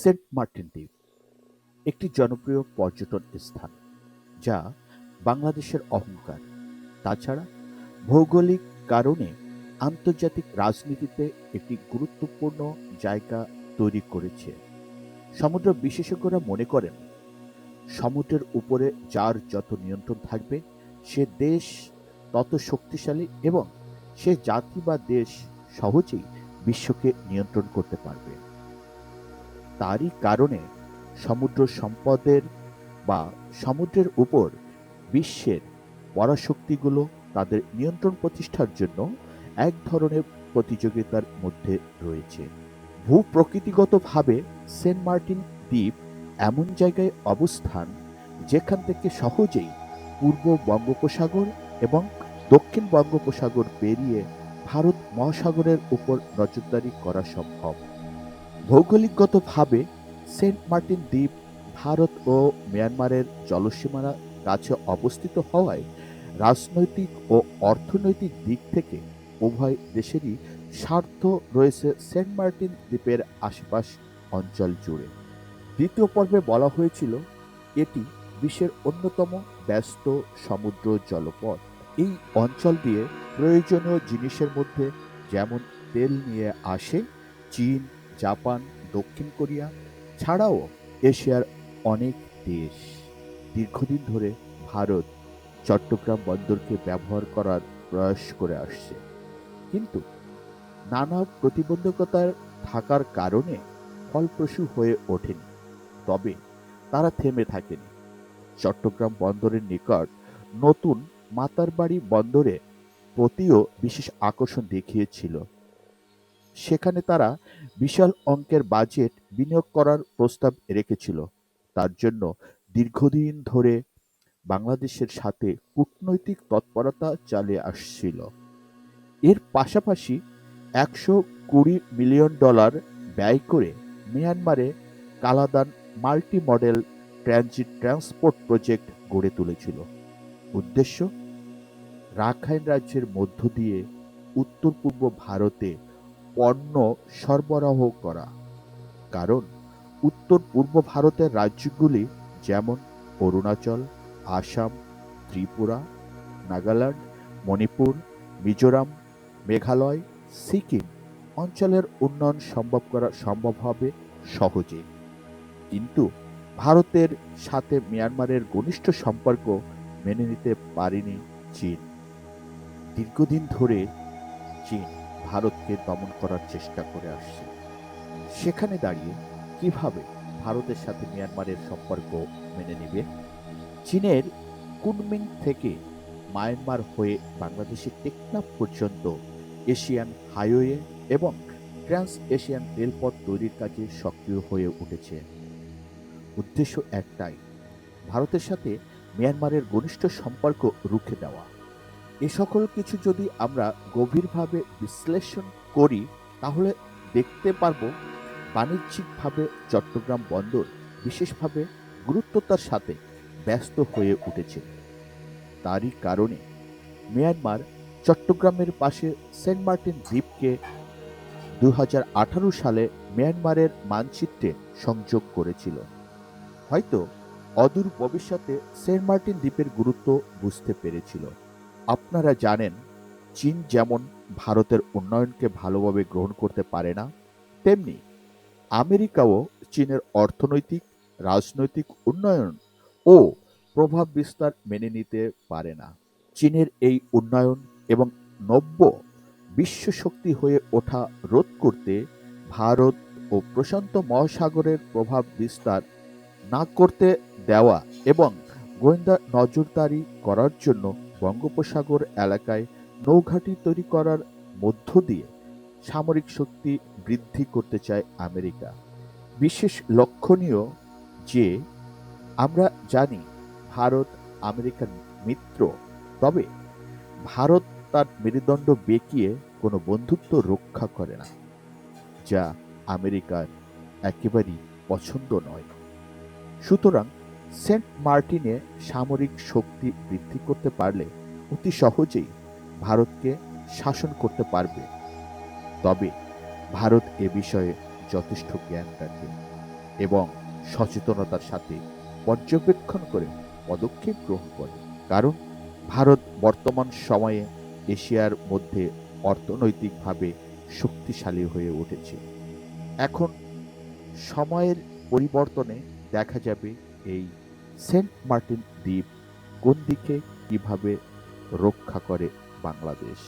Saint Martin দ্বীপ, একটি জনপ্রিয় পর্যটন স্থান, যা বাংলাদেশের অহংকার। তাছাড়া, ভৌগোলিক কারণে আন্তর্জাতিক রাজনীতিতে একটি গুরুত্বপূর্ণ জায়গা তৈরি করেছে। সমুদ্র বিশেষজ্ঞরা মনে করেন, সমুদ্রের উপরে যার যত নিয়ন্ত্রণ থাকবে, সে দেশ তত শক্তিশালী এবং সে জাতি বা দেশ সহজেই বিশ্বকে নিয়ন্ত্রণ করতে পারবে। তারই কারণে সমুদ্র সম্পদের বা সমুদ্রের উপর বিশ্বের পরাশক্তিগুলো তাদের নিয়ন্ত্রণ প্রতিষ্ঠার জন্য এক ধরনের প্রতিযোগিতার মধ্যে রয়েছে। ভূপ্রকৃতিগতভাবে সেন্ট মার্টিন দ্বীপ এমন জায়গায় অবস্থান যেখান থেকে সহজেই পূর্ব বঙ্গোপসাগর এবং দক্ষিণ বঙ্গোপসাগর পেরিয়ে ভারত মহাসাগরের উপর নজরদারি করা সম্ভব। ভৌগোলিকগতভাবে, সেন্ট মার্টিন দ্বীপ, ভারত ও মিয়ানমারের জলসীমার কাছে অবস্থিত হওয়ায় রাজনৈতিক ও অর্থনৈতিক দিক থেকে উভয় দেশেরই স্বার্থ রয়েছে সেন্ট মার্টিন দ্বীপের আশপাশ অঞ্চল জুড়ে। দ্বিতীয় পর্বে বলা হয়েছিল, এটি বিশ্বের অন্যতম ব্যস্ত সমুদ্র জলপথ। এই অঞ্চল দিয়ে প্রয়োজনীয় জিনিসের মধ্যে যেমন তেল নিয়ে আসে, চীন জাপান, দক্ষিণ কোরিয়া ছাড়াও এশিয়ার অনেক দেশ। দীর্ঘদিন ধরে ভারত চট্টগ্রাম বন্দরকে ব্যবহার করার প্রয়াস করে আসছে। কিন্তু নানা প্রতিবন্ধকতার থাকার কারণে ফলপ্রসূ হয়ে ওঠেনি। তবে তারা থেমে থাকেনি। চট্টগ্রাম বন্দরের নিকট নতুন মাতারবাড়ি বন্দরে প্রতিও বিশেষ আকর্ষণ দেখিয়েছিল সেখানে তারা বিশাল অঙ্কের বাজেট বিনিয়োগ করার প্রস্তাব রেখেছিল। তার জন্য দীর্ঘদিন ধরে বাংলাদেশের সাথে কূটনৈতিক তৎপরতা চালিয়ে আসছিল। এর পাশাপাশি একশো কুড়ি মিলিয়ন ডলার ব্যয় করে মিয়ানমারে Kaladan multi modal transit transport project গড়ে তুলেছিল। উদ্দেশ্য, রাখাইন রাজ্যের মধ্য দিয়ে উত্তর পূর্ব ভারতে পণ্য সরবরাহ করা। কারণ, উত্তর পূর্ব ভারতের রাজ্যগুলি যেমন অরুণাচল, আসাম, ত্রিপুরা, নাগাল্যান্ড, মণিপুর, মিজোরাম, মেঘালয়, সিকিম অঞ্চলের উন্নয়ন সম্ভব করা সম্ভব হবে সহজে। কিন্তু ভারতের সাথে মিয়ানমারের ঘনিষ্ঠ সম্পর্ক মেনে নিতে পারেনি চীন। দীর্ঘদিন ধরে চীন ভারতকে দমন করার চেষ্টা করে আসছে। সেখানে দাঁড়িয়ে কীভাবে ভারতের সাথে মিয়ানমারের সম্পর্ক মেনে নেবে? চীনের কুনমিং থেকে মায়ানমার হয়ে বাংলাদেশের টেকনাফ পর্যন্ত এশিয়ান হাইওয়ে এবং ট্রান্স এশিয়ান রেলপথ তৈরির কাজে সক্রিয় হয়ে উঠেছে। উদ্দেশ্য একটাই, ভারতের সাথে মিয়ানমারের ঘনিষ্ঠ সম্পর্ক রুখে দেওয়া। এ সকল কিছু যদি আমরা গভীরভাবে বিশ্লেষণ করি, তাহলে দেখতে পারব বাণিজ্যিকভাবে চট্টগ্রাম বন্দর বিশেষভাবে গুরুত্বতার সাথে ব্যস্ত হয়ে উঠেছে। তারই কারণে মিয়ানমার চট্টগ্রামের পাশে সেন্ট মার্টিন দ্বীপকে দু হাজার আঠারো সালে মিয়ানমারের মানচিত্রে সংযোগ করেছিল। হয়তো অদূর ভবিষ্যতে সেন্ট মার্টিন দ্বীপের গুরুত্ব বুঝতে পেরেছিল। আপনারা জানেন, চীন যেমন ভারতের উন্নয়নকে ভালোভাবে গ্রহণ করতে পারে না, তেমনি আমেরিকাও চীনের অর্থনৈতিক, রাজনৈতিক উন্নয়ন ও প্রভাব বিস্তার মেনে নিতে পারে না। চীনের এই উন্নয়ন এবং নব্য বিশ্ব শক্তি হয়ে ওঠা রোধ করতে ভারত ও প্রশান্ত মহাসাগরের প্রভাব বিস্তার না করতে দেওয়া এবং গোয়েন্দা নজরদারি করার জন্য বঙ্গোপসাগর এলাকায় নৌঘাঁটি তৈরি করার মধ্য দিয়ে সামরিক শক্তি বৃদ্ধি করতে চায় আমেরিকা। বিশেষ লক্ষণীয় যে, আমরা জানি ভারত আমেরিকার মিত্র, তবে ভারত তার মেরুদণ্ড বেঁকিয়ে কোনো বন্ধুত্ব রক্ষা করে না, যা আমেরিকার একেবারেই পছন্দ নয়। সুতরাং সেন্ট মার্টিনে সামরিক শক্তি বৃদ্ধি করতে পারলে অতি সহজেই ভারতকে শাসন করতে পারবে। তবে ভারত এ বিষয়ে যথেষ্ট জ্ঞান রাখে এবং সচেতনতার সাথে পর্যবেক্ষণ করে পদক্ষেপ গ্রহণ করে। কারণ ভারত বর্তমান সময়ে এশিয়ার মধ্যে অর্থনৈতিকভাবে শক্তিশালী হয়ে উঠেছে। এখন সময়ের পরিবর্তনে দেখা যাবে এই সেন্ট মার্টিন দ্বীপ কোন দিকে কীভাবে রক্ষা করে বাংলাদেশ?